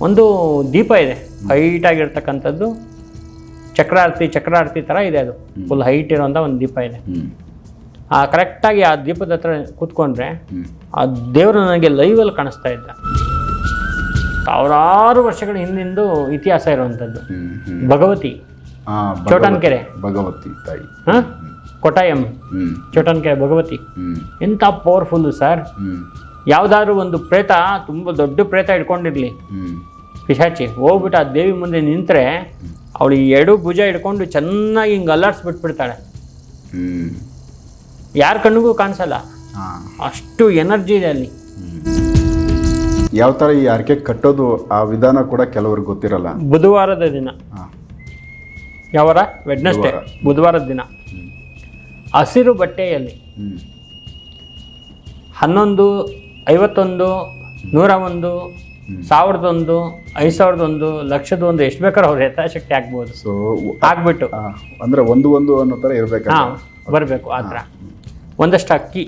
ಒಂದು ದೀಪ ಇದೆ ಹೈಟ್ ಆಗಿರ್ತಕ್ಕಂಥದ್ದು. ಚಕ್ರಾರ್ತಿ ಚಕ್ರಾರ್ತಿ ಥರ ಇದೆ ಅದು. ಫುಲ್ ಹೈಟ್ ಇರೋಂಥ ಒಂದು ದೀಪ ಇದೆ. ಆ ಕರೆಕ್ಟಾಗಿ ಆ ದೀಪದ ಹತ್ರ ಕೂತ್ಕೊಂಡ್ರೆ ಆ ದೇವರು ನನಗೆ ಲೈವಲ್ಲಿ ಕಾಣಿಸ್ತಾ ಇದ್ದ. ಸಾವಿರಾರು ವರ್ಷಗಳ ಹಿಂದಿಂದು ಇತಿಹಾಸ ಇರುವಂಥದ್ದು. ಭಗವತಿ. ಚೋಟನ್ಕೆರೆ. ಭಗವತಿ ತಾಯಿ. ಹಾಂ? ಕೊಟಾಯಂ ಚೋಟನ್ಕೆರೆ ಭಗವತಿ. ಎಂಥ ಪವರ್ಫುಲ್ಲು ಸರ್ ಯಾವುದಾದ್ರೂ ಒಂದು ಪ್ರೇತ ತುಂಬ ದೊಡ್ಡ ಪ್ರೇತ ಇಟ್ಕೊಂಡಿರಲಿ ಪಿಶಾಚಿ ಹೋಗ್ಬಿಟ್ಟು ಆ ದೇವಿ ಮುಂದೆ ನಿಂತರೆ ಅವಳು ಎರಡು ಭುಜ ಹಿಡ್ಕೊಂಡು ಚೆನ್ನಾಗಿ ಹಿಂಗೆ ಅಲ್ಲಾಡ್ಸ್ಬಿಟ್ಬಿಡ್ತಾಳೆ. ಯಾರ ಕಣ್ಣಿಗೂ ಕಾಣಿಸಲ್ಲ. ಅಷ್ಟು ಎನರ್ಜಿ ಇದೆ ಅಲ್ಲಿ. ಯಾವ ಥರ ಈ ಹರಕೆ ಕಟ್ಟೋದು ಆ ವಿಧಾನ ಕೂಡ ಕೆಲವ್ರಿಗೆ ಗೊತ್ತಿರಲ್ಲ. ಬುಧವಾರದ ದಿನ. ಯಾವರ? ವೆಡ್ನೆಸ್ಡೇ ಬುಧವಾರ. ಬುಧವಾರದ ದಿನ. ಹಸಿರು ಬಟ್ಟೆಯಲ್ಲಿ ಹನ್ನೊಂದು ಐವತ್ತೊಂದು ನೂರ ಒಂದು ಸಾವಿರದ ಒಂದು ಐದು ಸಾವಿರದ ಒಂದು ಲಕ್ಷದ ಒಂದು ಎಷ್ಟು ಬೇಕಾದ್ರೂ ಅವ್ರ ಯಥಾಶಕ್ತಿ ಆಗ್ಬೋದು. ಸೊ ಆಗ್ಬಿಟ್ಟು. ಅಂದ್ರೆ ಒಂದು ಒಂದು ಅನ್ನೋ ಥರ ಇರಬೇಕು ಹಾಂ ಬರಬೇಕು ಆ ಥರ. ಒಂದಷ್ಟು ಅಕ್ಕಿ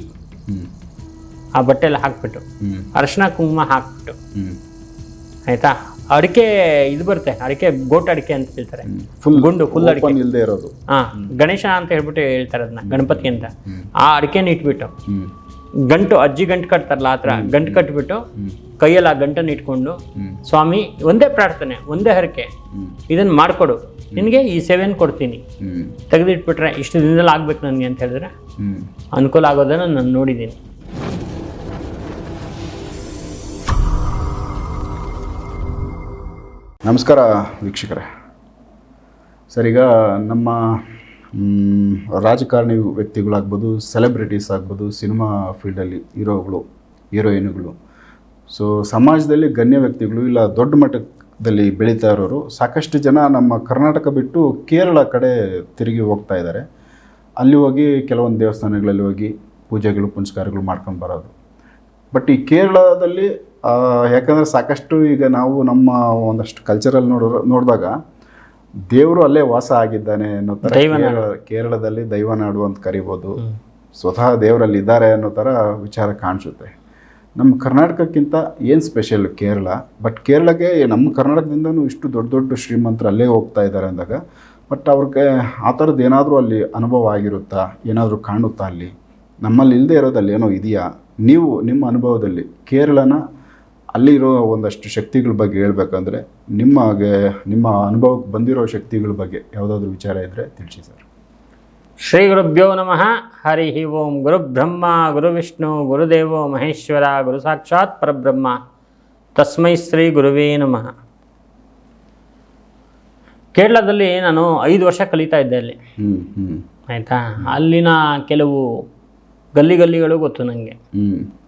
ಆ ಬಟ್ಟೆಲ್ಲ ಹಾಕ್ಬಿಟ್ಟು. ಅರಶಿನ ಕುಂಕುಮ ಹಾಕ್ಬಿಟ್ಟು. ಆಯಿತಾ? ಅಡಿಕೆ ಇದು ಬರುತ್ತೆ ಅಡಿಕೆ ಗೋಟ್ ಅಡಿಕೆ ಅಂತ ಹೇಳ್ತಾರೆ. ಫುಲ್ ಗುಂಡು ಫುಲ್ ಅಡಿಕೆ. ಇಲ್ಲದೆ ಇರೋದು. ಹಾಂ ಗಣೇಶ ಅಂತ ಹೇಳ್ಬಿಟ್ಟು ಹೇಳ್ತಾರೆ ಅದನ್ನ ಗಣಪತಿ ಅಂತ. ಆ ಅಡಿಕೆನ ಇಟ್ಬಿಟ್ಟು. ಗಂಟು ಅಜ್ಜಿ ಗಂಟು ಕಟ್ತಾರಲ್ಲ ಆ ಥರ ಗಂಟು ಕಟ್ಬಿಟ್ಟು ಕೈಯಲ್ಲಿ ಆ ಗಂಟನ್ನು ಇಟ್ಕೊಂಡು ಸ್ವಾಮಿ ಒಂದೇ ಪ್ರಾರ್ಥನೆ ಒಂದೇ ಹರಕೆ ಇದನ್ನು ಮಾಡಿಕೊಡು. ನಿನಗೆ ಈ ಸೇವೆಯನ್ನು ಕೊಡ್ತೀನಿ. ತೆಗೆದಿಟ್ಬಿಟ್ರೆ ಇಷ್ಟು ದಿನದಲ್ಲಿ ಆಗ್ಬೇಕು ನನಗೆ ಅಂತ ಹೇಳಿದ್ರೆ ಅನುಕೂಲ ಆಗೋದನ್ನು ನಾನು ನೋಡಿದ್ದೀನಿ. ನಮಸ್ಕಾರ ವೀಕ್ಷಕರೇ. ಸರ್ ಈಗ ನಮ್ಮ ರಾಜಕಾರಣಿ ವ್ಯಕ್ತಿಗಳಾಗ್ಬೋದು ಸೆಲೆಬ್ರಿಟೀಸ್ ಆಗ್ಬೋದು ಸಿನಿಮಾ ಫೀಲ್ಡಲ್ಲಿ ಹೀರೋಗಳು ಹೀರೋಯಿನ್ಗಳು ಸೊ ಸಮಾಜದಲ್ಲಿ ಗಣ್ಯ ವ್ಯಕ್ತಿಗಳು ಇಲ್ಲ, ದೊಡ್ಡ ಮಟ್ಟದಲ್ಲಿ ಬೆಳೀತಾ ಇರೋರು, ಸಾಕಷ್ಟು ಜನ ನಮ್ಮ ಕರ್ನಾಟಕ ಬಿಟ್ಟು ಕೇರಳ ಕಡೆ ತಿರುಗಿ ಹೋಗ್ತಾ ಇದ್ದಾರೆ. ಅಲ್ಲಿ ಹೋಗಿ ಕೆಲವೊಂದು ದೇವಸ್ಥಾನಗಳಲ್ಲಿ ಹೋಗಿ ಪೂಜೆಗಳು, ಪುನಸ್ಕಾರಗಳು ಮಾಡ್ಕೊಂಡು ಬರೋದು. ಬಟ್ ಈ ಕೇರಳದಲ್ಲಿ ಯಾಕಂದರೆ ಸಾಕಷ್ಟು ಈಗ ನಾವು ನಮ್ಮ ಒಂದಷ್ಟು ಕಲ್ಚರಲ್ ನೋಡೋ ನೋಡಿದಾಗ ದೇವರು ಅಲ್ಲೇ ವಾಸ ಆಗಿದ್ದಾನೆ ಅನ್ನೋ ಥರ ಕೇರಳ ಕೇರಳದಲ್ಲಿ ದೈವನಾಡು ಅಂತ ಕರಿಬೋದು. ಸ್ವತಃ ದೇವರಲ್ಲಿ ಇದ್ದಾರೆ ಅನ್ನೋ ಥರ ವಿಚಾರ ಕಾಣಿಸುತ್ತೆ. ನಮ್ಮ ಕರ್ನಾಟಕಕ್ಕಿಂತ ಏನು ಸ್ಪೆಷಲ್ ಕೇರಳ? ಬಟ್ ಕೇರಳಕ್ಕೆ ನಮ್ಮ ಕರ್ನಾಟಕದಿಂದನೂ ಇಷ್ಟು ದೊಡ್ಡ ದೊಡ್ಡ ಶ್ರೀಮಂತರು ಅಲ್ಲೇ ಹೋಗ್ತಾ ಇದ್ದಾರೆ ಅಂದಾಗ ಬಟ್ ಅವ್ರಿಗೆ ಆ ಥರದ್ದು ಏನಾದರೂ ಅಲ್ಲಿ ಅನುಭವ ಆಗಿರುತ್ತಾ? ಏನಾದರೂ ಕಾಣುತ್ತಾ ಅಲ್ಲಿ? ನಮ್ಮಲ್ಲಿ ಇಲ್ಲದೆ ಇರೋದಲ್ಲಿ ಏನೋ ಇದೆಯಾ? ನೀವು ನಿಮ್ಮ ಅನುಭವದಲ್ಲಿ ಕೇರಳನ ಅಲ್ಲಿರೋ ಒಂದಷ್ಟು ಶಕ್ತಿಗಳ ಬಗ್ಗೆ ಹೇಳ್ಬೇಕಂದ್ರೆ ನಿಮಗೆ ನಿಮ್ಮ ಅನುಭವಕ್ಕೆ ಬಂದಿರೋ ಶಕ್ತಿಗಳ ಬಗ್ಗೆ ಯಾವುದಾದ್ರೂ ವಿಚಾರ ಇದ್ದರೆ ತಿಳಿಸಿ ಸರ್. ಶ್ರೀ ಗುರುಭ್ಯೋ ನಮಃ. ಹರಿ ಓಂ ಗುರು ಗುರುವಿಷ್ಣು ಗುರು ವಿಷ್ಣು ಗುರುದೇವೋ ಮಹೇಶ್ವರ ಗುರು ಸಾಕ್ಷಾತ್ ಪರಬ್ರಹ್ಮ. ತಸ್ಮೈ ಶ್ರೀ ಗುರುವೇ ನಮಃ. ಕೇರಳದಲ್ಲಿ ನಾನು ಐದು ವರ್ಷ ಕಲಿತಾ ಇದ್ದೆ ಅಲ್ಲಿ. ಹ್ಞೂ ಹ್ಞೂ ಆಯಿತಾ? ಅಲ್ಲಿನ ಕೆಲವು ಗಲ್ಲಿ ಗಲ್ಲಿಗಳು ಗೊತ್ತು ನನಗೆ ಹ್ಞೂ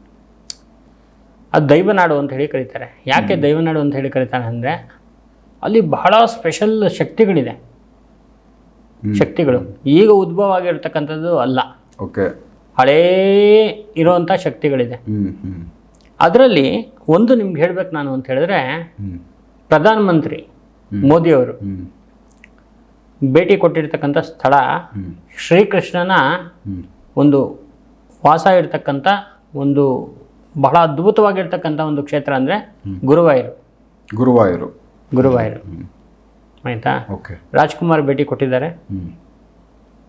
ಅದು ದೈವನಾಡು ಅಂತ ಹೇಳಿ ಕರೀತಾರೆ. ಯಾಕೆ ದೈವನಾಡು ಅಂತ ಹೇಳಿ ಕರೀತಾರೆ ಅಂದರೆ ಅಲ್ಲಿ ಬಹಳ ಸ್ಪೆಷಲ್ ಶಕ್ತಿಗಳಿದೆ. ಶಕ್ತಿಗಳು. ಈಗ ಉದ್ಭವ ಆಗಿರ್ತಕ್ಕಂಥದ್ದು ಅಲ್ಲ. ಓಕೆ. ಹಳೇ ಇರೋವಂಥ ಶಕ್ತಿಗಳಿದೆ. ಅದರಲ್ಲಿ ಒಂದು ನಿಮ್ಗೆ ಹೇಳಬೇಕು ನಾನು ಅಂತ ಹೇಳಿದ್ರೆ ಪ್ರಧಾನಮಂತ್ರಿ ಮೋದಿಯವರು ಭೇಟಿ ಕೊಟ್ಟಿರ್ತಕ್ಕಂಥ ಸ್ಥಳ ಶ್ರೀಕೃಷ್ಣನ ಒಂದು ವಾಸ ಇರ್ತಕ್ಕಂಥ ಒಂದು ಬಹಳ ಅದ್ಭುತವಾಗಿರ್ತಕ್ಕಂಥ ಒಂದು ಕ್ಷೇತ್ರ ಅಂದರೆ ಗುರುವಾಯೂರು. ಗುರುವಾಯೂರು. ಗುರುವಾಯೂರು. ಆಯಿತಾ? ಓಕೆ. ರಾಜ್ಕುಮಾರ್ ಭೇಟಿ ಕೊಟ್ಟಿದ್ದಾರೆ.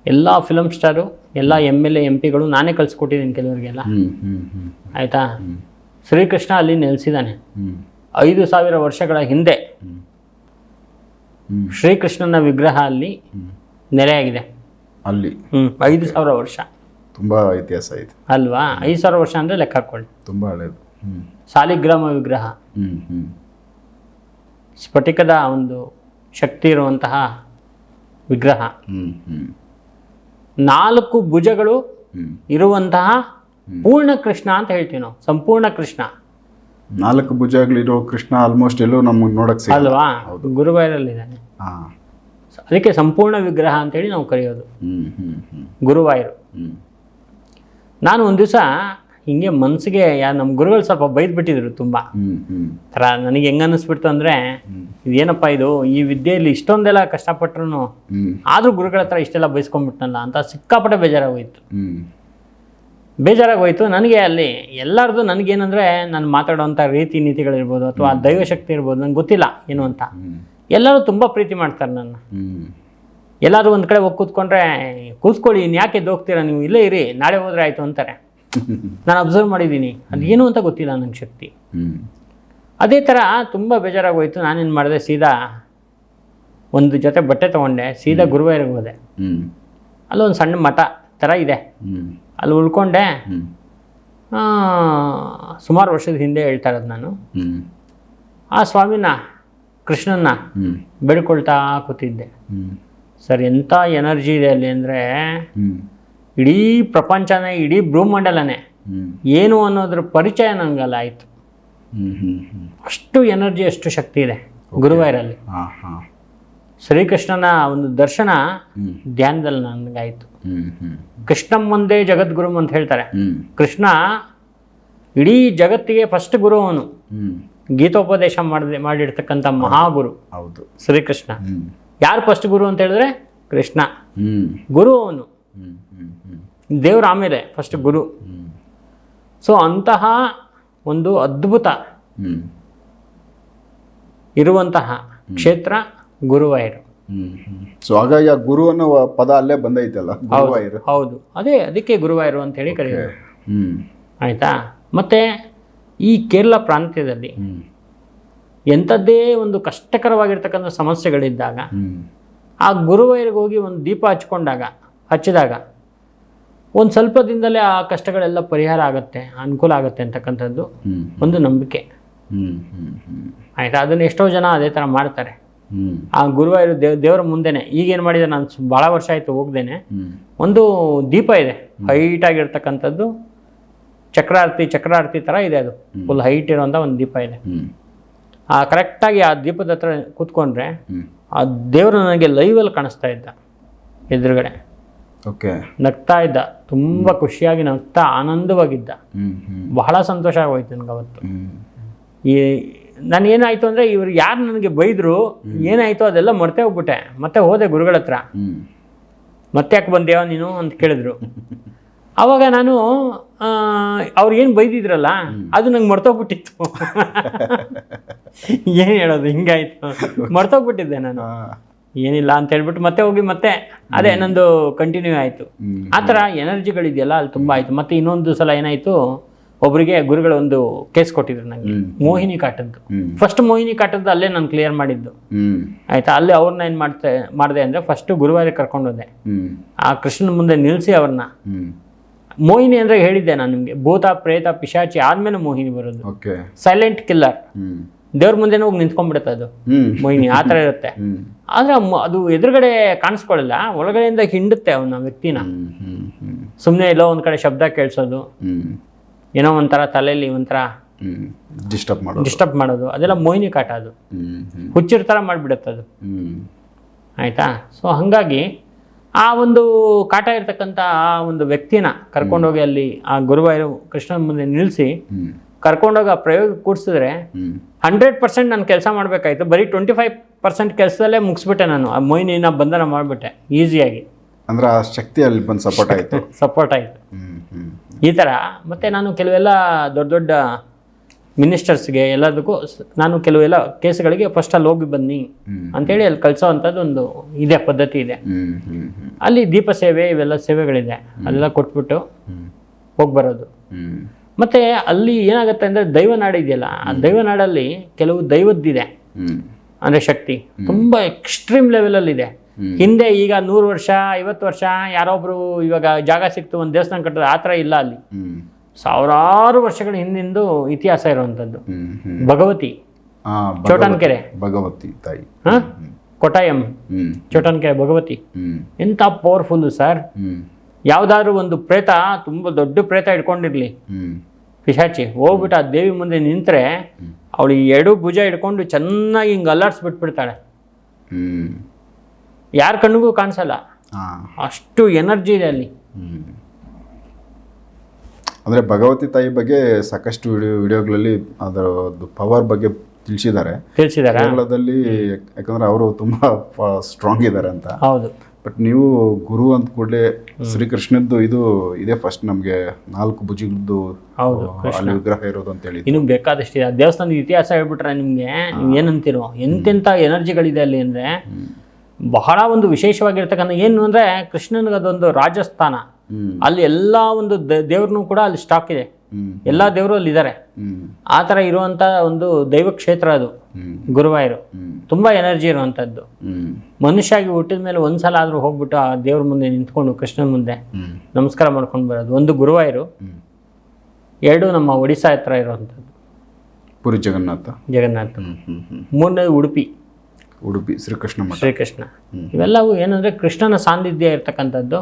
ಎಲ್ಲ ಫಿಲಮ್ ಸ್ಟಾರು ಎಲ್ಲ ಎಂ ಎಲ್ ಎ ಎಂ ಪಿಗಳು ನಾನೇ ಕಳಿಸ್ಕೊಟ್ಟಿದ್ದೀನಿ ಕೆಲವರಿಗೆಲ್ಲ. ಆಯಿತಾ? ಶ್ರೀಕೃಷ್ಣ ಅಲ್ಲಿ ನೆಲೆಸಿದ್ದಾನೆ. ಐದು ಸಾವಿರ ವರ್ಷಗಳ ಹಿಂದೆ ಶ್ರೀಕೃಷ್ಣನ ವಿಗ್ರಹ ಅಲ್ಲಿ ನೆಲೆಯಾಗಿದೆ. ಅಲ್ಲಿ. ಹ್ಞೂ ಐದು ಸಾವಿರ ವರ್ಷ. ತುಂಬ ಇತಿಹಾಸ ಇದೆ ಅಲ್ವಾ? ಐದು ಸಾವಿರ ವರ್ಷ ಅಂದರೆ ಲೆಕ್ಕ ಹಾಕೊಳ್ಳಿ ತುಂಬ ಹಳೇದು. ಸಾಲಿಗ್ರಾಮ ವಿಗ್ರಹ. ಸ್ಫಟಿಕದ ಒಂದು ಶಕ್ತಿ ಇರುವಂತಹ ವಿಗ್ರಹ. ನಾಲ್ಕು ಭುಜಗಳು ಇರುವಂತಹ ಪೂರ್ಣ ಕೃಷ್ಣ ಅಂತ ಹೇಳ್ತೀವಿ ನಾವು. ಸಂಪೂರ್ಣ ಕೃಷ್ಣ. ನಾಲ್ಕು ಭುಜಗಳಿರೋ ಕೃಷ್ಣ ಆಲ್ಮೋಸ್ಟ್ ಎಲ್ಲೋ ನಮಗೆ ನೋಡಕ್ಕೆ ಅಲ್ವಾ? ಗುರುವಾಯೂರಲ್ಲಿದ್ದಾನೆ ಹಾಂ. ಅದಕ್ಕೆ ಸಂಪೂರ್ಣ ವಿಗ್ರಹ ಅಂತೇಳಿ ನಾವು ಕರೆಯೋದು. ಗುರುವಾಯೂರು. ನಾನು ಒಂದು ದಿವಸ ಹಿಂಗೆ ಮನಸ್ಸಿಗೆ ಯಾ ನಮ್ಮ ಗುರುಗಳು ಸ್ವಲ್ಪ ಬೈದ್ಬಿಟ್ಟಿದ್ರು ತುಂಬ. ಥರ ನನಗೆ ಹೆಂಗೆ ಅನ್ನಿಸ್ಬಿಡ್ತು ಅಂದರೆ ಇದೇನಪ್ಪ ಇದು? ಈ ವಿದ್ಯೆಯಲ್ಲಿ ಇಷ್ಟೊಂದೆಲ್ಲ ಕಷ್ಟಪಟ್ರು ಆದರೂ ಗುರುಗಳ ಹತ್ರ ಇಷ್ಟೆಲ್ಲ ಬೈಸ್ಕೊಂಡ್ಬಿಟ್ನಲ್ಲ ಅಂತ ಸಿಕ್ಕಾಪಟ್ಟೆ ಬೇಜಾರಾಗೋಯ್ತು. ಬೇಜಾರಾಗೋಯ್ತು. ಬೇಜಾರಾಗಿ ಹೋಯ್ತು ನನಗೆ ಅಲ್ಲಿ ಎಲ್ಲರದು ನನಗೇನಂದರೆ ನಾನು ಮಾತಾಡೋವಂಥ ರೀತಿ ನೀತಿಗಳಿರ್ಬೋದು ಅಥವಾ ದೈವಶಕ್ತಿ ಇರ್ಬೋದು ನನಗೆ ಗೊತ್ತಿಲ್ಲ ಏನು ಅಂತ. ಎಲ್ಲರೂ ತುಂಬ ಪ್ರೀತಿ ಮಾಡ್ತಾರೆ ನನ್ನ. ಹ್ಮ್ ಎಲ್ಲರೂ ಒಂದು ಕಡೆ ಹೋಗಿ ಕೂತ್ಕೊಂಡ್ರೆ ಕೂತ್ಕೊಳ್ಳಿ ಇನ್ನು ಯಾಕೆ ಹೋಗ್ತೀರಾ ನೀವು ಇಲ್ಲೇ ಇರಿ ನಾಳೆ ಹೋದ್ರೆ ಆಯಿತು ಅಂತಾರೆ. ನಾನು ಅಬ್ಸರ್ವ್ ಮಾಡಿದ್ದೀನಿ ಏನು ಅಂತ ಗೊತ್ತಿಲ್ಲ ನನ್ನ ಶಕ್ತಿ. ಅದೇ ಥರ ತುಂಬ ಬೇಜಾರಾಗೋಯ್ತು. ನಾನೇನು ಮಾಡಿದೆ ಸೀದಾ ಒಂದು ಜೊತೆ ಬಟ್ಟೆ ತೊಗೊಂಡೆ ಸೀದಾ ಗುರುವಾರಿಗೆ ಹೋದೆ. ಅಲ್ಲೊಂದು ಸಣ್ಣ ಮಠ ಥರ ಇದೆ. ಅಲ್ಲಿ ಉಳ್ಕೊಂಡೆ. ಸುಮಾರು ವರ್ಷದ ಹಿಂದೆ ಹೇಳ್ತಾ ಇರೋದು ನಾನು. ಆ ಸ್ವಾಮಿನ ಕೃಷ್ಣನ್ನ ಬೇಡ್ಕೊಳ್ತಾ ಕೂತಿದ್ದೆ. ಸರ್ ಎಂಥ ಎನರ್ಜಿ ಇದೆ ಅಲ್ಲಿ ಅಂದರೆ ಇಡೀ ಪ್ರಪಂಚನೇ ಇಡೀ ಭ್ರೂಮಂಡಲನೇ ಏನು ಅನ್ನೋದ್ರ ಪರಿಚಯ ನನಗಲ್ಲ ಆಯಿತು. ಅಷ್ಟು ಎನರ್ಜಿ ಅಷ್ಟು ಶಕ್ತಿ ಇದೆ ಗುರುವಾಯರಲ್ಲಿ. ಶ್ರೀಕೃಷ್ಣನ ಒಂದು ದರ್ಶನ ಧ್ಯಾನದಲ್ಲಿ ನನಗಾಯಿತು ಕೃಷ್ಣ ಮುಂದೆ ಜಗದ್ಗುರು ಅಂತ ಹೇಳ್ತಾರೆ. ಕೃಷ್ಣ ಇಡೀ ಜಗತ್ತಿಗೆ ಫಸ್ಟ್ ಗುರು ಅವನು. ಗೀತೋಪದೇಶ ಮಾಡಿದ ಮಾಡಿರ್ತಕ್ಕಂಥ ಮಹಾಗುರು. ಹೌದು. ಶ್ರೀಕೃಷ್ಣ. ಯಾರು ಫಸ್ಟ್ ಗುರು ಅಂತ ಹೇಳಿದ್ರೆ ಕೃಷ್ಣ. ಗುರು ಅವನು. ದೇವ್ರ ಆಮೇಲೆ ಫಸ್ಟ್ ಗುರು. ಸೊ ಅಂತಹ ಒಂದು ಅದ್ಭುತ ಇರುವಂತಹ ಕ್ಷೇತ್ರ ಗುರುವಾಯೂರು. ಸೊ ಹಾಗಾಗಿ ಆ ಗುರು ಅನ್ನೋ ಪದ ಅಲ್ಲೇ ಬಂದೈತಲ್ಲ ಗುರುವಾಯೂರು. ಹೌದು. ಅದೇ ಅದಕ್ಕೆ ಗುರುವಾಯೂರು ಅಂತ ಹೇಳಿ ಕರೆಯೋದು ಹ್ಮ್. ಆಯಿತಾ? ಮತ್ತು ಈ ಕೇರಳ ಪ್ರಾಂತ್ಯದಲ್ಲಿ ಎಂಥದ್ದೇ ಒಂದು ಕಷ್ಟಕರವಾಗಿರ್ತಕ್ಕಂಥ ಸಮಸ್ಯೆಗಳಿದ್ದಾಗ ಆ ಗುರುವೈರಿಗೆ ಹೋಗಿ ಒಂದು ದೀಪ ಹಚ್ಕೊಂಡಾಗ ಹಚ್ಚಿದಾಗ ಒಂದು ಸ್ವಲ್ಪ ದಿನದಲ್ಲೇ ಆ ಕಷ್ಟಗಳೆಲ್ಲ ಪರಿಹಾರ ಆಗುತ್ತೆ ಅನುಕೂಲ ಆಗುತ್ತೆ ಅಂತಕ್ಕಂಥದ್ದು ಒಂದು ನಂಬಿಕೆ. ಆಯಿತಾ? ಅದನ್ನು ಎಷ್ಟೋ ಜನ ಅದೇ ಥರ ಮಾಡ್ತಾರೆ. ಆ ಗುರುವಾಯೂರು ದೇವ್ ದೇವರ ಮುಂದೆನೆ ಈಗೇನು ಮಾಡಿದೆ ನಾನು ಭಾಳ ವರ್ಷ ಆಯಿತು ಹೋಗ್ದೇನೆ ಒಂದು ದೀಪ ಇದೆ. ಹೈಟ್ ಆಗಿರ್ತಕ್ಕಂಥದ್ದು ಚಕ್ರಾರ್ತಿ ಚಕ್ರಾರ್ತಿ ಥರ ಇದೆ ಅದು. ಫುಲ್ ಹೈಟ್ ಇರೋಂಥ ಒಂದು ದೀಪ ಇದೆ. ಆ ಕರೆಕ್ಟಾಗಿ ಆ ದೀಪದ ಹತ್ರ ಕೂತ್ಕೊಂಡ್ರೆ ಆ ದೇವರು ನನಗೆ ಲೈವಲ್ಲಿ ಕಾಣಿಸ್ತಾ ಇದ್ದ ಎದುರುಗಡೆ. ಓಕೆ. ನಗ್ತಾ ಇದ್ದ. ತುಂಬ ಖುಷಿಯಾಗಿ ನಗ್ತಾ ಆನಂದವಾಗಿದ್ದ. ಬಹಳ ಸಂತೋಷ ಆಗೋಯ್ತು ನನಗೆ ಅವತ್ತು ಈ ನಾನು ಏನಾಯಿತು ಅಂದರೆ ಇವ್ರು ಯಾರು ನನಗೆ ಬೈದರು ಏನಾಯಿತು ಅದೆಲ್ಲ ಮರ್ತೆ ಹೋಗ್ಬಿಟ್ಟೆ. ಮತ್ತೆ ಹೋದೆ ಗುರುಗಳ ಹತ್ರ. ಮತ್ತೆ ಯಾಕೆ ಬಂದೇವ ನೀನು ಅಂತ ಕೇಳಿದ್ರು. ಆವಾಗ ನಾನು ಅವ್ರು ಏನು ಬೈದಿದ್ರಲ್ಲ ಅದು ನಂಗೆ ಮರ್ತೋಗ್ಬಿಟ್ಟಿತ್ತು. ಏನು ಹೇಳೋದು? ಹಿಂಗಾಯ್ತು. ಮರ್ತೋಗ್ಬಿಟ್ಟಿದ್ದೆ ನಾನು. ಏನಿಲ್ಲ ಅಂತ ಹೇಳ್ಬಿಟ್ಟು ಮತ್ತೆ ಹೋಗಿ ಮತ್ತೆ ಅದೇ ನಂದು ಕಂಟಿನ್ಯೂ ಆಯಿತು. ಆ ಥರ ಎನರ್ಜಿಗಳಿದೆಯಲ್ಲ ಅಲ್ಲಿ ತುಂಬ ಆಯಿತು. ಮತ್ತೆ ಇನ್ನೊಂದು ಸಲ ಏನಾಯಿತು? ಒಬ್ಬರಿಗೆ ಗುರುಗಳು ಒಂದು ಕೇಸ್ ಕೊಟ್ಟಿದ್ರು ನನಗೆ ಮೋಹಿನಿ ಕಾಟದ್ದು. ಫಸ್ಟ್ ಮೋಹಿನಿ ಕಾಟದ್ದು ಅಲ್ಲೇ ನಾನು ಕ್ಲಿಯರ್ ಮಾಡಿದ್ದು. ಆಯ್ತಾ? ಅಲ್ಲೇ ಅವ್ರನ್ನ ಏನು ಮಾಡ್ತೆ ಮಾಡಿದೆ ಅಂದರೆ ಫಸ್ಟ್ ಗುರುವಾರ ಕರ್ಕೊಂಡು ಹೋದೆ. ಆ ಕೃಷ್ಣನ ಮುಂದೆ ನಿಲ್ಲಿಸಿ ಅವ್ರನ್ನ. ಮೋಹಿನಿ ಅಂದ್ರೆ ಹೇಳಿದ್ದೆ ನಾನು ನಿಮಗೆ. ಭೂತ ಪ್ರೇತ ಪಿಶಾಚಿ ಆದಮೇಲೆ ಮೋಹಿನಿ ಬರೋದು. ಸೈಲೆಂಟ್ ಕಿಲ್ಲರ್ ದೇವ್ರ ಮುಂದೆನೇ ಹೋಗಿ ನಿಂತ್ಕೊಂಡ್ಬಿಡುತ್ತೆ ಅದು. ಮೋಹಿನಿ ಆ ಥರ ಇರುತ್ತೆ. ಆದ್ರೆ ಅದು ಎದುರುಗಡೆ ಕಾಣಿಸ್ಕೊಳ್ಳಲ್ಲ ಒಳಗಡೆಯಿಂದ ಹಿಂಡುತ್ತೆ ಅವನ ವ್ಯಕ್ತಿನ. ಸುಮ್ಮನೆ ಎಲ್ಲೋ ಒಂದ್ ಕಡೆ ಶಬ್ದ ಕೇಳಿಸೋದು. ಏನೋ ಒಂಥರ ತಲೆಯಲ್ಲಿ ಒಂಥರ ಡಿಸ್ಟರ್ಬ್ ಮಾಡೋದು. ಡಿಸ್ಟರ್ಬ್ ಮಾಡೋದು. ಅದೆಲ್ಲ ಮೋಹಿನಿ ಕಾಟ ಅದು. ಹುಚ್ಚಿರ ಥರ ಮಾಡಿಬಿಡುತ್ತೆ ಅದು. ಆಯಿತಾ? ಸೊ ಹಾಗಾಗಿ ಆ ಒಂದು ಕಾಟ ಇರ್ತಕ್ಕಂಥ ಆ ಒಂದು ವ್ಯಕ್ತಿನ ಕರ್ಕೊಂಡೋಗಿ ಅಲ್ಲಿ ಆ ಗುರುವಾಯೂರು ಕೃಷ್ಣನ ಮುಂದೆ ನಿಲ್ಲಿಸಿ ಹ್ಮ್. ಕರ್ಕೊಂಡೋಗಿ ಆ ಪ್ರಯೋಗ ಕೂಡಿಸಿದ್ರೆ ಹಂಡ್ರೆಡ್ ಪರ್ಸೆಂಟ್ ನಾನು ಕೆಲಸ ಮಾಡಬೇಕಾಯ್ತು. ಬರೀ ಟ್ವೆಂಟಿ ಫೈವ್ ಪರ್ಸೆಂಟ್ ಕೆಲಸದಲ್ಲೇ ಮುಗಿಸ್ಬಿಟ್ಟೆ ನಾನು. ಆ ಮೊಯ್ನಿನ ಬಂಧನ ಮಾಡಿಬಿಟ್ಟೆ ಈಸಿಯಾಗಿ. ಅಂದ್ರೆ ಆ ಶಕ್ತಿ ಅಲ್ಲಿ ಬಂದು ಸಪೋರ್ಟ್ ಆಯ್ತು. ಸಪೋರ್ಟ್ ಆಯಿತು. ಈ ಥರ ಮತ್ತು ನಾನು ಕೆಲವೆಲ್ಲ ದೊಡ್ಡ ದೊಡ್ಡ ಮಿನಿಸ್ಟರ್ಸ್ಗೆ ಎಲ್ಲದಕ್ಕೂ ನಾನು ಕೆಲವೆಲ್ಲ ಕೇಸ್ಗಳಿಗೆ ಫಸ್ಟ್ ಅಲ್ಲಿ ಹೋಗಿ ಬನ್ನಿ ಅಂತೇಳಿ ಅಲ್ಲಿ ಕಳಿಸೋ ಅಂಥದ್ದು ಒಂದು ಇದೆ ಪದ್ಧತಿ ಇದೆ. ಅಲ್ಲಿ ದೀಪ ಸೇವೆ ಇವೆಲ್ಲ ಸೇವೆಗಳಿದೆ. ಅಲ್ಲೆಲ್ಲ ಕೊಟ್ಬಿಟ್ಟು ಹೋಗಿ ಬರೋದು ಮತ್ತು ಅಲ್ಲಿ ಏನಾಗುತ್ತೆ ಅಂದ್ರೆ ದೈವನಾಡ ಇದೆಯಲ್ಲ ಆ ದೈವನಾಡಲ್ಲಿ ಕೆಲವು ದೈವದ್ದಿದೆ. ಅಂದ್ರೆ ಶಕ್ತಿ. ತುಂಬಾ ಎಕ್ಸ್ಟ್ರೀಮ್ ಅಲ್ಲಿ ಇದೆ ಹಿಂದೆ ಈಗ ನೂರು ವರ್ಷ ಐವತ್ತು ವರ್ಷ ಯಾರೊಬ್ರು ಇವಾಗ ಜಾಗ ಸಿಕ್ತು ಒಂದು ದೇವಸ್ಥಾನ ಕಟ್ಟೋದು ಆತರ ಥರ ಇಲ್ಲ ಅಲ್ಲಿ. ಸಾವಿರಾರು ವರ್ಷಗಳ ಹಿಂದಿಂದು ಇತಿಹಾಸ ಇರುವಂಥದ್ದು. ಭಗವತಿ. ಚೋಟನ್ಕೆರೆ. ಭಗವತಿ ತಾಯಿ. ಹಾಂ? ಕೊಟಾಯಂ ಚೋಟನ್ಕೆರೆ ಭಗವತಿ. ಎಂತ ಪವರ್ಫುಲ್ ಪವರ್ಫುಲ್ಲು ಸರ್ ಯಾವುದಾದ್ರೂ ಒಂದು ಪ್ರೇತ ತುಂಬ ದೊಡ್ಡ ಪ್ರೇತ ಇಟ್ಕೊಂಡಿರಲಿ ಪಿಶಾಚಿ ಹೋಗ್ಬಿಟ್ಟು ಆ ದೇವಿ ಮುಂದೆ ನಿಂತರೆ ಅವಳು ಎರಡು ಭುಜ ಹಿಡ್ಕೊಂಡು ಚೆನ್ನಾಗಿ ಹಿಂಗೆ ಅಲ್ಲಾಡ್ಸ್ಬಿಟ್ಬಿಡ್ತಾಳೆ. ಯಾರ ಕಣ್ಣಿಗೂ ಕಾಣಿಸಲ್ಲ. ಅಷ್ಟು ಎನರ್ಜಿ ಇದೆ ಅಲ್ಲಿ. ಅಂದ್ರೆ ಅಂದರೆ ಭಗವತಿ ತಾಯಿ ಬಗ್ಗೆ ಸಾಕಷ್ಟು ವಿಡಿಯೋ ವಿಡಿಯೋಗಳಲ್ಲಿ ಅದರ ಪವರ್ ಬಗ್ಗೆ ತಿಳಿಸಿದ್ದಾರೆ. ತಿಳಿಸಿದ್ದಾರೆ. ಕೇರಳದಲ್ಲಿ ಯಾಕಂದ್ರೆ ಅವರು ತುಂಬಾ ಸ್ಟ್ರಾಂಗ್ ಇದ್ದಾರೆ ಅಂತ. ಹೌದು. ಬಟ್ ನೀವು ಗುರು ಅಂತ ಕೂಡಲೇ ಶ್ರೀಕೃಷ್ಣದ್ದು ಇದು ಇದೇ ಫಸ್ಟ್ ನಮಗೆ ನಾಲ್ಕು ಭುಜಗಳದ್ದು ಅಲ್ಲಿ ವಿಗ್ರಹ ಇರೋದು ಅಂತ ಹೇಳಿ ಇನ್ನು ಬೇಕಾದಷ್ಟಿದೆ. ಆ ದೇವಸ್ಥಾನದ ಇತಿಹಾಸ ಹೇಳ್ಬಿಟ್ರೆ ನಿಮಗೆ ನೀವು ಏನಂತೀರೋ ಎಂತೆಂಥ ಎನರ್ಜಿಗಳಿದೆ ಅಲ್ಲಿ ಅಂದರೆ ಬಹಳ ಒಂದು ವಿಶೇಷವಾಗಿರ್ತಕ್ಕಂಥ ಏನು ಅಂದರೆ ಕೃಷ್ಣನಿಗೆ ಅದೊಂದು ರಾಜಸ್ಥಾನ ಅಲ್ಲಿ ಎಲ್ಲ ಒಂದು ದೇವ್ರನ್ನೂ ಕೂಡ ಅಲ್ಲಿ ಸ್ಟಾಕ್ ಇದೆ. ಎಲ್ಲ ದೇವರು ಅಲ್ಲಿ ಇದ್ದಾರೆ ಆ ಥರ ಇರುವಂತ ಒಂದು ದೈವ ಕ್ಷೇತ್ರ ಅದು ಗುರುವಾಯರು. ಹ್ಮ್. ಎನರ್ಜಿ ಇರುವಂತದ್ದು ಮನುಷ್ಯಾಗಿ ಹುಟ್ಟಿದ ಮೇಲೆ ಒಂದ್ಸಲ ಆದ್ರೂ ಹೋಗ್ಬಿಟ್ಟು ಆ ದೇವ್ರ ಮುಂದೆ ನಿಂತ್ಕೊಂಡು ಕೃಷ್ಣನ ಮುಂದೆ ನಮಸ್ಕಾರ ಮಾಡ್ಕೊಂಡು ಬರೋದು. ಒಂದು ಗುರುವಾಯೂರು ಎರಡು ನಮ್ಮ ಒಡಿಶಾ ಹತ್ರ ಇರುವಂತದ್ದು ಪುರಿ ಜಗನ್ನಾಥ. ಜಗನ್ನಾಥ. ಮೂರನೇದು ಉಡುಪಿ. ಉಡುಪಿ ಶ್ರೀಕೃಷ್ಣ ಮಠ. ಶ್ರೀಕೃಷ್ಣ. ಇವೆಲ್ಲವೂ ಏನಂದ್ರೆ ಕೃಷ್ಣನ ಸಾನ್ನಿಧ್ಯ ಇರ್ತಕ್ಕಂಥದ್ದು.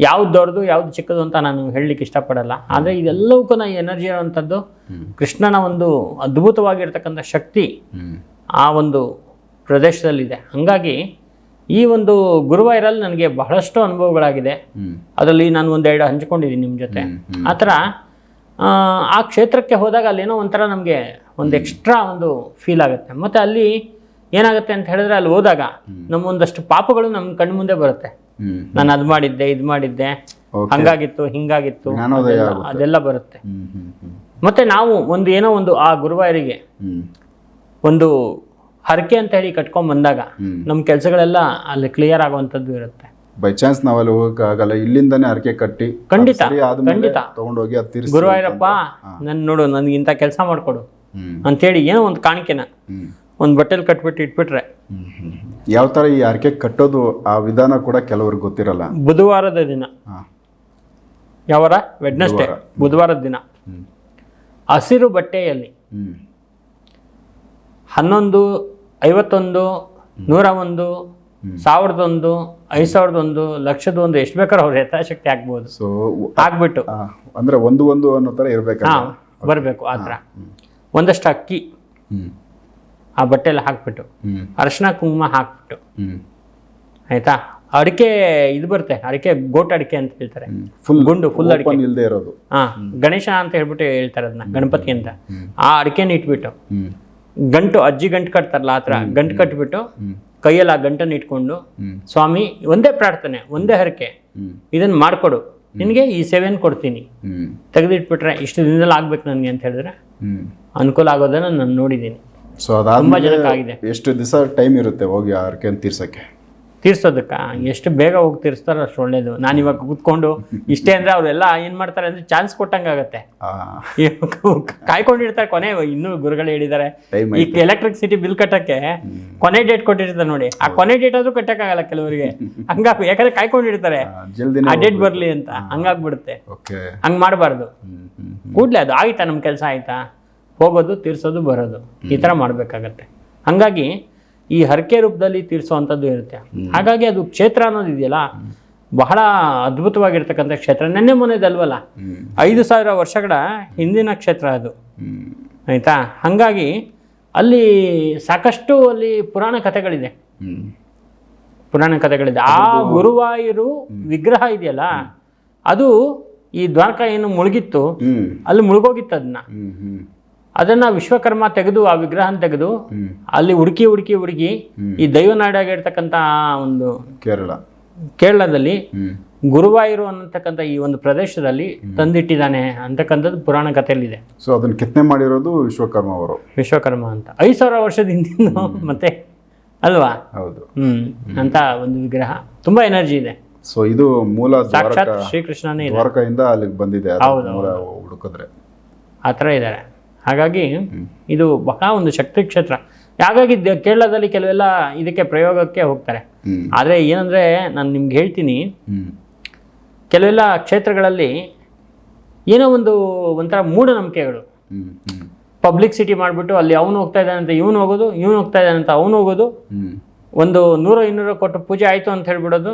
ಯಾವ್ದು ದೊಡ್ಡದು ಯಾವ್ದು ಚಿಕ್ಕದು ಅಂತ ನಾನು ಹೇಳಲಿಕ್ಕೆ ಇಷ್ಟಪಡಲ್ಲ. ಆದರೆ ಇದೆಲ್ಲವಕ್ಕೂ ನಾ ಎನರ್ಜಿ ಇರುವಂಥದ್ದು ಕೃಷ್ಣನ ಒಂದು ಅದ್ಭುತವಾಗಿರ್ತಕ್ಕಂಥ ಶಕ್ತಿ ಆ ಒಂದು ಪ್ರದೇಶದಲ್ಲಿದೆ. ಹಾಗಾಗಿ ಈ ಒಂದು ಗುರುವಾಯರಲ್ಲಿ ನನಗೆ ಬಹಳಷ್ಟು ಅನುಭವಗಳಾಗಿದೆ. ಅದರಲ್ಲಿ ನಾನು ಒಂದೆರಡು ಹಂಚ್ಕೊಂಡಿದ್ದೀನಿ ನಿಮ್ಮ ಜೊತೆ. ಆ ಥರ ಆ, ಆ ಕ್ಷೇತ್ರಕ್ಕೆ ಹೋದಾಗ ಅಲ್ಲೇನೋ ಒಂಥರ ನಮಗೆ ಒಂದು ಎಕ್ಸ್ಟ್ರಾ ಒಂದು ಫೀಲ್ ಆಗುತ್ತೆ. ಮತ್ತು ಅಲ್ಲಿ ಏನಾಗುತ್ತೆ ಅಂತ ಹೇಳಿದ್ರೆ ಅಲ್ಲಿ ಹೋದಾಗ ನಮ್ಮ ಒಂದಷ್ಟು ಪಾಪಗಳು ನಮ್ಮ ಕಣ್ಣು ಮುಂದೆ ಬರುತ್ತೆ. ನಾನು ಅದು ಮಾಡಿದ್ದೆ ಇದು ಮಾಡಿದ್ದೆ ಹಂಗಾಗಿತ್ತು ಹಿಂಗಾಗಿತ್ತು ಅದೆಲ್ಲ- ಬರುತ್ತೆ. ಮತ್ತೆ ನಾವು ಒಂದು ಏನೋ ಒಂದು ಆ ಗುರುವಾಯರಿಗೆ ಒಂದು ಹರಕೆ ಅಂತ ಹೇಳಿ ಕಟ್ಕೊಂಡ್ ಬಂದಾಗ ನಮ್ಮ ಕೆಲಸಗಳೆಲ್ಲ ಅಲ್ಲಿ ಕ್ಲಿಯರ್ ಆಗುವಂತದ್ದು ಇರುತ್ತೆ. ಬೈ ಚಾನ್ಸ್ ನಾವಲ್ಲಿ ಹೋಗಕ್ ಆಗಲ್ಲ ಇಲ್ಲಿಂದಾನೆ ಹರಕೆ ಕಟ್ಟಿ ಖಂಡಿತ, ಖಂಡಿತ. ತಗೊಂಡೋಗಿ ಅದು ತೀರಿಸಿ ಗುರುವಾಯೂರಪ್ಪ ನನ್ನ ನೋಡು ನನ್ಗೆ ಇಂಥ ಕೆಲಸ ಮಾಡ್ಕೊಡು ಅಂತ ಅಂತೇಳಿ ಏನೋ ಒಂದು ಕಾಣಿಕೆನ ಒಂದು ಬಟ್ಟೆಲಿ ಕಟ್ಬಿಟ್ಟು ಇಟ್ಬಿಟ್ರೆ. ಯಾವ ಥರ ಈ ಅರಕೆ ಕಟ್ಟೋದು ಆ ವಿಧಾನ ಕೂಡ ಕೆಲವ್ರಿಗೆ ಗೊತ್ತಿರಲ್ಲ? ಬುಧವಾರದ ದಿನ. ಯಾವರ? ವೆಡ್ನಸ್ಡೇ ಬುಧವಾರದ ದಿನ. ಹಸಿರು ಬಟ್ಟೆಯಲ್ಲಿ ಹನ್ನೊಂದು ಐವತ್ತೊಂದು ನೂರ ಒಂದು ಸಾವಿರದ ಒಂದು ಐದು ಸಾವಿರದ ಒಂದು ಲಕ್ಷದ ಒಂದು ಎಷ್ಟು ಬೇಕಾದ್ರೂ ಅವ್ರ ಯಥಾಶಕ್ತಿ ಆಗ್ಬೋದು. ಸೊ ಆಗ್ಬಿಟ್ಟು. ಅಂದ್ರೆ ಒಂದು ಒಂದು ಅನ್ನೋ ಥರ ಇರಬೇಕು ಹಾಂ ಬರಬೇಕು ಆ ಥರ ಒಂದಷ್ಟು ಅಕ್ಕಿ. ಆ ಬಟ್ಟೆಲ್ಲ ಹಾಕ್ಬಿಟ್ಟು ಅರಿಶಿನ ಕುಂಕುಮ ಹಾಕ್ಬಿಟ್ಟು. ಹ್ಮ್. ಆಯಿತಾ? ಅಡಿಕೆ ಇದು ಬರುತ್ತೆ ಅಡಿಕೆ ಗೋಟ್ ಅಡಿಕೆ ಅಂತ ಹೇಳ್ತಾರೆ. ಫುಲ್ ಗುಂಡು ಫುಲ್ ಅಡಿಕೆ. ಇಲ್ಲದೆ ಇರೋದು. ಹಾ ಗಣೇಶ ಅಂತ ಹೇಳ್ಬಿಟ್ಟು ಹೇಳ್ತಾರೆ ಅದನ್ನ ಗಣಪತಿ ಅಂತ. ಆ ಅಡಿಕೆನ ಇಟ್ಬಿಟ್ಟು ಗಂಟು ಅಜ್ಜಿ ಗಂಟು ಕಟ್ತಾರಲ್ಲ ಆತರ ಥರ ಗಂಟು ಕಟ್ಬಿಟ್ಟು ಕೈಯಲ್ಲಿ ಆ ಗಂಟನ್ನು ಇಟ್ಕೊಂಡು ಸ್ವಾಮಿ ಒಂದೇ ಪ್ರಾರ್ಥನೆ ಒಂದೇ ಹರಕೆ. ಇದನ್ನ ಮಾಡ್ಕೊಡು. ನಿನ್ಗೆ ಈ ಸೇವೆಯನ್ನು ಕೊಡ್ತೀನಿ. ತೆಗೆದಿಟ್ಬಿಟ್ರೆ ಇಷ್ಟು ದಿನದಲ್ಲಿ ಆಗ್ಬೇಕು ನನಗೆ ಅಂತ ಹೇಳಿದ್ರೆ ಅನುಕೂಲ ಆಗೋದನ್ನ ನಾನು ನೋಡಿದ್ದೀನಿ. ಸೊ ಜನಕ್ಕಾಗಿದೆ. ಎಷ್ಟು ದಿವಸ ಟೈಮ್ ಇರುತ್ತೆ ಹೋಗಿ ಆ ತೀರ್ಸೋಕ್ಕೆ ತೀರ್ಸಕ್ಕೆ? ತೀರ್ಸೋದಕ್ಕ? ಎಷ್ಟು ಬೇಗ ಹೋಗಿ ತೀರಿಸ್ತಾರೋ ಅಷ್ಟು ಒಳ್ಳೇದು. ನಾನು ಇವಾಗ ಕೂತ್ಕೊಂಡು ಇಷ್ಟೇ ಅಂದರೆ ಅವರೆಲ್ಲ ಏನು ಮಾಡ್ತಾರೆ ಅಂದರೆ ಚಾನ್ಸ್ ಕೊಟ್ಟಂಗಾಗತ್ತೆ ಕಾಯ್ಕೊಂಡಿರ್ತಾರೆ ಕೊನೆ ಇನ್ನೂ ಗುರುಗಳು ಹೇಳಿದ್ದಾರೆ. ಈ ಎಲೆಕ್ಟ್ರಿಸಿಟಿ ಬಿಲ್ ಕಟ್ಟಕ್ಕೆ ಕೊನೆ ಡೇಟ್ ಕೊಟ್ಟಿರ್ತಾರೆ ನೋಡಿ. ಆ ಕೊನೆ ಡೇಟ್ ಆದ್ರೂ ಕಟ್ಟಕ್ಕಾಗಲ್ಲ ಕೆಲವರಿಗೆ. ಹಂಗಾಗಿ ಯಾಕಂದ್ರೆ ಕಾಯ್ಕೊಂಡಿರ್ತಾರೆ. ಆ ಡೇಟ್ ಬರಲಿ ಅಂತ. ಹಂಗಾಗ್ಬಿಡುತ್ತೆ. ಹಂಗೆ ಮಾಡಬಾರ್ದು. ಕೂಡಲೇ ಅದು. ಆಯ್ತಾ ನಮ್ಮ ಕೆಲಸ ಆಯ್ತಾ? ಹೋಗೋದು ತೀರ್ಸೋದು ಬರೋದು. ಈ ಥರ ಮಾಡಬೇಕಾಗತ್ತೆ. ಹಾಗಾಗಿ ಈ ಹರಕೆ ರೂಪದಲ್ಲಿ ತೀರಿಸುವಂಥದ್ದು ಇರುತ್ತೆ. ಹಾಗಾಗಿ ಅದು ಕ್ಷೇತ್ರ ಅನ್ನೋದು ಇದೆಯಲ್ಲ ಬಹಳ ಅದ್ಭುತವಾಗಿರ್ತಕ್ಕಂಥ ಕ್ಷೇತ್ರ. ನೆನ್ನೆ ಮೊನ್ನೆದಲ್ವಲ್ಲ ಐದು ಸಾವಿರ ವರ್ಷಗಳ ಹಿಂದಿನ ಕ್ಷೇತ್ರ ಅದು. ಆಯಿತಾ? ಹಾಗಾಗಿ ಅಲ್ಲಿ ಸಾಕಷ್ಟು ಅಲ್ಲಿ ಪುರಾಣ ಕಥೆಗಳಿದೆ. ಪುರಾಣ ಕಥೆಗಳಿದೆ. ಆ ಗುರುವಾಯೂರು ವಿಗ್ರಹ ಇದೆಯಲ್ಲ ಅದು ಈ ದ್ವಾರಕ ಏನು ಮುಳುಗಿತ್ತು ಅಲ್ಲಿ ಮುಳುಗೋಗಿತ್ತು ಅದನ್ನ. ಅದನ್ನ ವಿಶ್ವಕರ್ಮ ತೆಗೆದು ಆ ವಿಗ್ರಹನ ತೆಗೆದು ಅಲ್ಲಿ ಹುಡುಕಿ ಹುಡುಕಿ ಹುಡುಕಿ ಈ ದೈವನಾಡಾಗಿರ್ತಕ್ಕಂಥ ಒಂದು ಕೇರಳ. ಕೇರಳದಲ್ಲಿ ಗುರುವಾಯೂರು ಅನ್ನತಕ್ಕಂಥ ಈ ಒಂದು ಪ್ರದೇಶದಲ್ಲಿ ತಂದಿಟ್ಟಿದ್ದಾನೆ ಅಂತಕ್ಕಂಥದ್ದು ಪುರಾಣ ಕಥೆಯಲ್ಲಿದೆ. ಸೊ ಅದನ್ನ ಕೆತ್ತನೆ ಮಾಡಿರೋದು ವಿಶ್ವಕರ್ಮ ಅವರು. ವಿಶ್ವಕರ್ಮ ಅಂತ. ಐದು ಸಾವಿರ ವರ್ಷದ ಹಿಂದಿನ ಮತ್ತೆ ಅಲ್ವಾ? ಹೌದು. ಹ್ಮ್. ಅಂತ ಒಂದು ವಿಗ್ರಹ. ತುಂಬಾ ಎನರ್ಜಿ ಇದೆ. ಸೊ ಇದು ಮೂಲ ಸಾಕ್ಷಾತ್ ಶ್ರೀಕೃಷ್ಣನೇ ಇದೆ. ದ್ವಾರಕದಿಂದ ಅಲ್ಲಿಗೆ ಬಂದಿದೆ. ಹೌದು, ಹುಡುಕಿದ್ರೆ. ಆ ಥರ ಇದ್ದಾರೆ. ಹಾಗಾಗಿ ಇದು ಬಹಳ ಒಂದು ಶಕ್ತಿ ಕ್ಷೇತ್ರ. ಹಾಗಾಗಿ ಕೇರಳದಲ್ಲಿ ಕೆಲವೆಲ್ಲ ಇದಕ್ಕೆ ಪ್ರಯೋಗಕ್ಕೆ ಹೋಗ್ತಾರೆ. ಆದರೆ ಏನಂದರೆ ನಾನು ನಿಮ್ಗೆ ಹೇಳ್ತೀನಿ ಕೆಲವೆಲ್ಲ ಕ್ಷೇತ್ರಗಳಲ್ಲಿ ಏನೋ ಒಂದು ಒಂಥರ ಮೂಢನಂಬಿಕೆಗಳು. ಪಬ್ಲಿಕ್ ಸಿಟಿ ಮಾಡಿಬಿಟ್ಟು ಅಲ್ಲಿ ಅವನು ಹೋಗ್ತಾ ಇದ್ದಾನೆ ಅಂತ ಇವನು ಹೋಗೋದು ಇವನು ಹೋಗ್ತಾ ಇದ್ದಾನೆ ಅಂತ ಅವನು ಹೋಗೋದು. ಒಂದು ನೂರ ಇನ್ನೂರ ಕೊಟ್ಟು ಪೂಜೆ ಆಯಿತು ಅಂತ ಹೇಳ್ಬಿಡೋದು.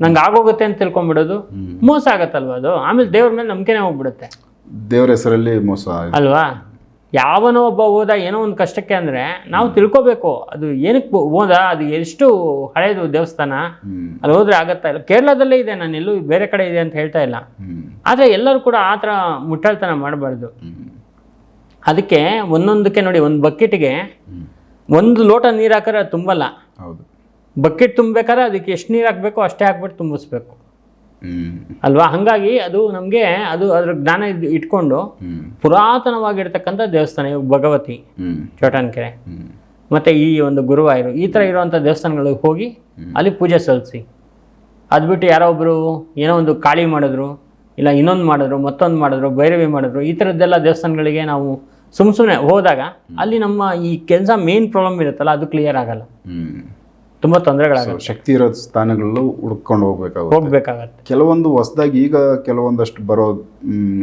ನಂಗೆ ಆಗೋಗುತ್ತೆ ಅಂತ ತಿಳ್ಕೊಂಬಿಡೋದು. ಹ್ಮ್. ಮೋಸ ಆಗತ್ತಲ್ವ ಅದು? ಆಮೇಲೆ ದೇವ್ರ ಮೇಲೆ ನಂಬಿಕೆನೇ ಹೋಗ್ಬಿಡುತ್ತೆ. ದೇವ್ರ ಹೆಸರಲ್ಲಿ ಮೋಸ ಅಲ್ವಾ? ಯಾವನೋ ಒಬ್ಬ ಹೋದ ಏನೋ ಒಂದು ಕಷ್ಟಕ್ಕೆ ಅಂದರೆ ನಾವು ತಿಳ್ಕೊಬೇಕು. ಅದು ಏನಕ್ಕೆ ಹೋದ? ಅದು ಎಷ್ಟು ಹಳೆಯದು ದೇವಸ್ಥಾನ? ಅಲ್ಲಿ ಹೋದ್ರೆ ಆಗತ್ತಾ ಇಲ್ಲ? ಕೇರಳದಲ್ಲೇ ಇದೆ ನಾನು ಎಲ್ಲೂ ಬೇರೆ ಕಡೆ ಇದೆ ಅಂತ ಹೇಳ್ತಾ ಇಲ್ಲ. ಆದರೆ ಎಲ್ಲರೂ ಕೂಡ ಆ ಥರ ಮುಟ್ಟಾಳ್ತನ ಮಾಡಬಾರ್ದು. ಅದಕ್ಕೆ ಒಂದೊಂದಕ್ಕೆ ನೋಡಿ ಒಂದು ಬಕೆಟ್ಗೆ ಒಂದು ಲೋಟ ನೀರು ಹಾಕಿದ್ರೆ ಅದು ತುಂಬಲ್ಲ. ಬಕೆಟ್ ತುಂಬಬೇಕಾದ್ರೆ ಅದಕ್ಕೆ ಎಷ್ಟು ನೀರು ಹಾಕಬೇಕು ಅಷ್ಟೇ ಹಾಕ್ಬಿಟ್ಟು ತುಂಬಿಸ್ಬೇಕು. ಅಲ್ವಾ? ಹಾಗಾಗಿ ಅದು ನಮಗೆ ಅದು ಅದ್ರ ಜ್ಞಾನ ಇಟ್ಕೊಂಡು ಪುರಾತನವಾಗಿರ್ತಕ್ಕಂಥ ದೇವಸ್ಥಾನ, ಇವಾಗ ಭಗವತಿ, ಚೋಟನ್ಕೆರೆ. ಮತ್ತು ಈ ಒಂದು ಗುರುವಾಯೂರು, ಈ ಥರ ಇರುವಂಥ ದೇವಸ್ಥಾನಗಳಿಗೆ ಹೋಗಿ ಅಲ್ಲಿ ಪೂಜೆ ಸಲ್ಲಿಸಿ. ಅದು ಬಿಟ್ಟು ಯಾರೋ ಒಬ್ಬರು ಏನೋ ಒಂದು ಕಾಳಿ ಮಾಡಿದ್ರು, ಇಲ್ಲ ಇನ್ನೊಂದು ಮಾಡಿದ್ರು, ಮತ್ತೊಂದು ಮಾಡಿದ್ರು, ಭೈರವಿ ಮಾಡಿದ್ರು, ಈ ಥರದ್ದೆಲ್ಲ ದೇವಸ್ಥಾನಗಳಿಗೆ ನಾವು ಸುಮ್ಮ ಸುಮ್ಮನೆ ಹೋದಾಗ ಅಲ್ಲಿ ನಮ್ಮ ಈ ಕೆಲಸ ಮೇನ್ ಪ್ರಾಬ್ಲಮ್ ಇರುತ್ತಲ್ಲ, ಅದು ಕ್ಲಿಯರ್ ಆಗಲ್ಲ. ತುಂಬ ತೊಂದರೆಗಳಾಗುತ್ತೆ. ಶಕ್ತಿ ಇರೋ ಸ್ಥಾನಗಳಲ್ಲೂ ಹುಡ್ಕೊಂಡು ಹೋಗ್ಬೇಕಾಗುತ್ತೆ. ಹೋಗ್ಬೇಕಾಗತ್ತೆ. ಕೆಲವೊಂದು ಹೊಸದಾಗಿ ಈಗ ಕೆಲವೊಂದಷ್ಟು ಬರೋ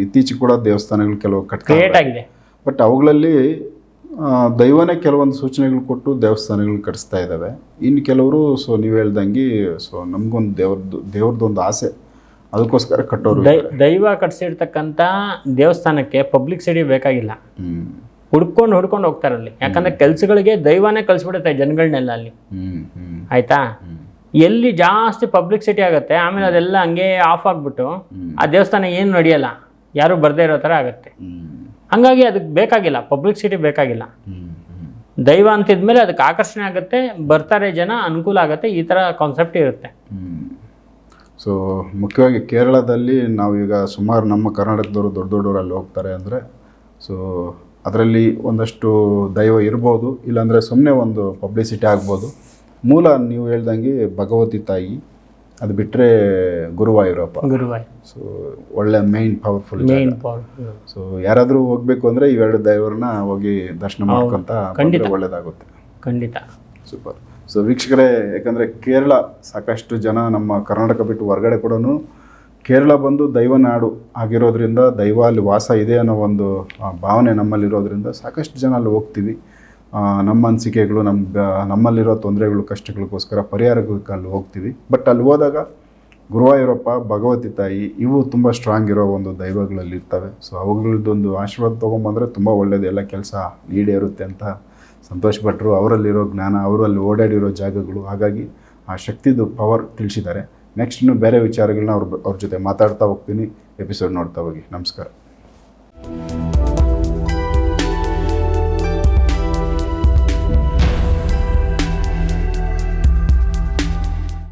ಇತ್ತೀಚೆಗೆ ಕೂಡ ದೇವಸ್ಥಾನಗಳು ಕೆಲವು ಕಟ್ ಆಗಿದೆ. ಬಟ್ ಅವುಗಳಲ್ಲಿ ದೈವನೇ ಕೆಲವೊಂದು ಸೂಚನೆಗಳು ಕೊಟ್ಟು ದೇವಸ್ಥಾನಗಳು ಕಟ್ಟಿಸ್ತಾ ಇದ್ದಾವೆ. ಇನ್ನು ಕೆಲವರು ಸೊ ನೀವು ಹೇಳ್ದಂಗೆ ಸೊ ನಮಗೊಂದು ದೇವ್ರದ್ದು ಒಂದು ಆಸೆ. ಅದಕ್ಕೋಸ್ಕರ ಕಟ್ಟೋರು ದೈವ ಕಟ್ಸಿರ್ತಕ್ಕಂಥ ದೇವಸ್ಥಾನಕ್ಕೆ ಪಬ್ಲಿಕ್ ಸಿಟಿ ಬೇಕಾಗಿಲ್ಲ. ಹ್ಮ್ ಹುಡ್ಕೊಂಡು ಹೋಗ್ತಾರೆ ಅಲ್ಲಿ. ಯಾಕಂದ್ರೆ ಕೆಲ್ಸಗಳಿಗೆ ದೈವನೇ ಕಳ್ಸಿಬಿಡುತ್ತೆ ಜನಗಳನ್ನೆಲ್ಲ ಅಲ್ಲಿ. ಆಯ್ತಾ? ಎಲ್ಲಿ ಜಾಸ್ತಿ ಪಬ್ಲಿಸಿಟಿ ಆಗುತ್ತೆ ಆಮೇಲೆ ಅದೆಲ್ಲ ಹಂಗೆ ಆಫ್ ಆಗ್ಬಿಟ್ಟು ಆ ದೇವಸ್ಥಾನ ಏನು ನಡೆಯಲ್ಲ ಯಾರು ಬರ್ದೇ ಇರೋ ಥರ ಆಗುತ್ತೆ. ಹಂಗಾಗಿ ಅದಕ್ಕೆ ಬೇಕಾಗಿಲ್ಲ ಪಬ್ಲಿಸಿಟಿ ಬೇಕಾಗಿಲ್ಲ. ಹ್ಮ್ ಹ್ಮ್. ದೈವ ಅಂತಿದ್ಮೇಲೆ ಅದಕ್ಕೆ ಆಕರ್ಷಣೆ ಆಗುತ್ತೆ ಬರ್ತಾರೆ ಜನ ಅನುಕೂಲ ಆಗುತ್ತೆ ಈ ಥರ ಕಾನ್ಸೆಪ್ಟ್ ಇರುತ್ತೆ. ಸೊ ಮುಖ್ಯವಾಗಿ ಕೇರಳದಲ್ಲಿ ನಾವೀಗ ಸುಮಾರು ನಮ್ಮ ಕರ್ನಾಟಕದವರು ದೊಡ್ಡ ದೊಡ್ಡವರಲ್ಲಿ ಹೋಗ್ತಾರೆ ಅಂದರೆ ಸೊ ಅದರಲ್ಲಿ ಒಂದಷ್ಟು ದೈವ ಇರ್ಬೋದು ಇಲ್ಲಾಂದರೆ ಸುಮ್ಮನೆ ಒಂದು ಪಬ್ಲಿಸಿಟಿ ಆಗ್ಬೋದು. ಮೂಲ ನೀವು ಹೇಳ್ದಂಗೆ ಭಗವತಿ ತಾಯಿ ಅದು ಬಿಟ್ಟರೆ ಗುರುವಾಯೂರಪ್ಪ. ಗುರುವಾಯ್. ಸೊ ಒಳ್ಳೆ main powerful main power so ಯಾರಾದರೂ ಹೋಗಬೇಕು ಅಂದರೆ ಇವೆರಡು ದೈವರನ್ನ ಹೋಗಿ ದರ್ಶನ ಮಾಡ್ಕೊಂತ ಖಂಡಿತ. ಒಳ್ಳೇದಾಗುತ್ತೆ. ಖಂಡಿತ. ಸೂಪರ್ ಸೊ ವೀಕ್ಷಕರೇ ಯಾಕಂದರೆ ಕೇರಳ ಸಾಕಷ್ಟು ಜನ ನಮ್ಮ ಕರ್ನಾಟಕ ಬಿಟ್ಟು ಹೊರಗಡೆ ಕೂಡ ಕೇರಳ ಬಂದು ದೈವನಾಡು ಆಗಿರೋದ್ರಿಂದ ದೈವ ಅಲ್ಲಿ ವಾಸ ಇದೆ ಅನ್ನೋ ಒಂದು ಭಾವನೆ ನಮ್ಮಲ್ಲಿರೋದ್ರಿಂದ ಸಾಕಷ್ಟು ಜನ ಅಲ್ಲಿ ಹೋಗ್ತೀವಿ. ನಮ್ಮ ಅನಿಸಿಕೆಗಳು ನಮ್ಮ ನಮ್ಮಲ್ಲಿರೋ ತೊಂದರೆಗಳು, ಕಷ್ಟಗಳಿಗೋಸ್ಕರ ಪರಿಹಾರಕ್ಕೆ ಅಲ್ಲಿ ಹೋಗ್ತೀವಿ. ಬಟ್ ಅಲ್ಲಿ ಹೋದಾಗ ಗುರುವಾಯೂರಪ್ಪ ಭಗವತಿ ತಾಯಿ ಇವು ತುಂಬ ಸ್ಟ್ರಾಂಗ್ ಇರೋ ಒಂದು ದೈವಗಳಲ್ಲಿ ಇರ್ತವೆ. ಸೊ ಅವುಗಳದ್ದೊಂದು ಆಶೀರ್ವಾದ ತೊಗೊಂಬಂದರೆ ತುಂಬ ಒಳ್ಳೆಯದು ಎಲ್ಲ ಕೆಲಸ ಈಡೇರುತ್ತೆ ಅಂತ ಸಂತೋಷ್ ಭಟ್ರು ಅವರಲ್ಲಿರೋ ಜ್ಞಾನ, ಅವರಲ್ಲಿ ಓಡಾಡಿರೋ ಜಾಗಗಳು. ಹಾಗಾಗಿ ಆ ಶಕ್ತಿದು ಪವರ್ ತಿಳಿಸಿದ್ದಾರೆ. ನೆಕ್ಸ್ಟ್ ಇನ್ನು ಬೇರೆ ವಿಚಾರಗಳನ್ನ ಅವ್ರ ಅವ್ರ ಜೊತೆ ಮಾತಾಡ್ತಾ ಹೋಗ್ತೀನಿ. ಎಪಿಸೋಡ್ ನೋಡ್ತಾ ಹೋಗಿ. ನಮಸ್ಕಾರ.